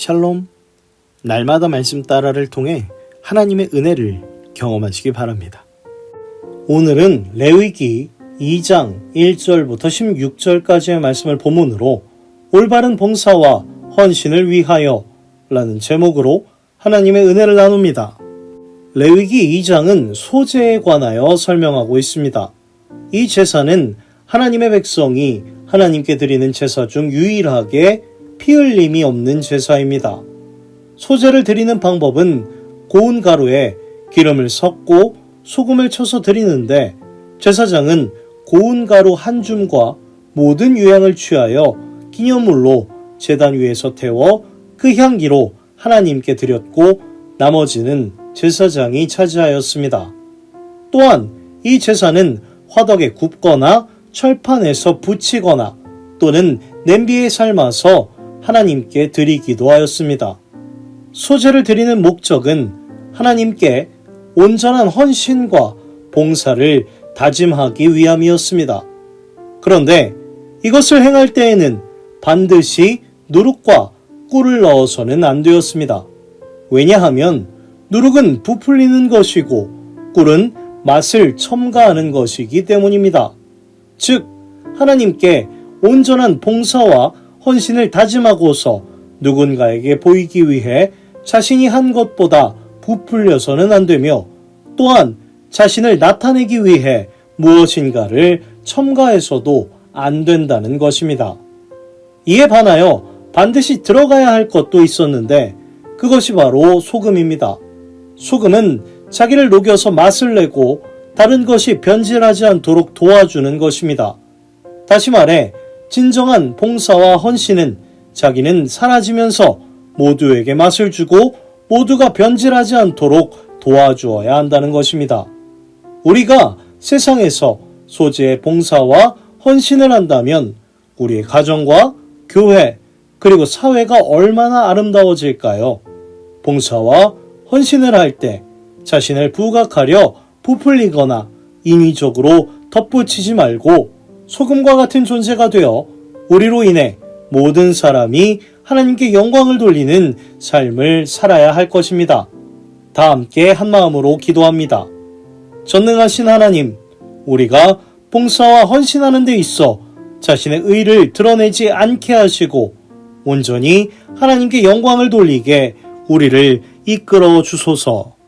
샬롬. 날마다 말씀 따라를 통해 하나님의 은혜를 경험하시기 바랍니다. 오늘은 레위기 2장 1절부터 16절까지의 말씀을 본문으로 올바른 봉사와 헌신을 위하여 라는 제목으로 하나님의 은혜를 나눕니다. 레위기 2장은 소재에 관하여 설명하고 있습니다. 이 제사는 하나님의 백성이 하나님께 드리는 제사 중 유일하게 피 흘림이 없는 제사입니다. 소재를 드리는 방법은 고운 가루에 기름을 섞고 소금을 쳐서 드리는데 제사장은 고운 가루 한 줌과 모든 유향을 취하여 기념물로 제단 위에서 태워 그 향기로 하나님께 드렸고 나머지는 제사장이 차지하였습니다. 또한 이 제사는 화덕에 굽거나 철판에서 붙이거나 또는 냄비에 삶아서 하나님께 드리기도 하였습니다. 소재를 드리는 목적은 하나님께 온전한 헌신과 봉사를 다짐하기 위함이었습니다. 그런데 이것을 행할 때에는 반드시 누룩과 꿀을 넣어서는 안 되었습니다. 왜냐하면 누룩은 부풀리는 것이고 꿀은 맛을 첨가하는 것이기 때문입니다. 즉, 하나님께 온전한 봉사와 헌신을 다짐하고서 누군가에게 보이기 위해 자신이 한 것보다 부풀려서는 안 되며 또한 자신을 나타내기 위해 무엇인가를 첨가해서도 안 된다는 것입니다. 이에 반하여 반드시 들어가야 할 것도 있었는데 그것이 바로 소금입니다. 소금은 자기를 녹여서 맛을 내고 다른 것이 변질하지 않도록 도와주는 것입니다. 다시 말해 진정한 봉사와 헌신은 자기는 사라지면서 모두에게 맛을 주고 모두가 변질하지 않도록 도와주어야 한다는 것입니다. 우리가 세상에서 소재의 봉사와 헌신을 한다면 우리의 가정과 교회 그리고 사회가 얼마나 아름다워질까요? 봉사와 헌신을 할 때 자신을 부각하려 부풀리거나 인위적으로 덧붙이지 말고 소금과 같은 존재가 되어 우리로 인해 모든 사람이 하나님께 영광을 돌리는 삶을 살아야 할 것입니다. 다 함께 한 마음으로 기도합니다. 전능하신 하나님, 우리가 봉사와 헌신하는 데 있어 자신의 의를 드러내지 않게 하시고 온전히 하나님께 영광을 돌리게 우리를 이끌어 주소서.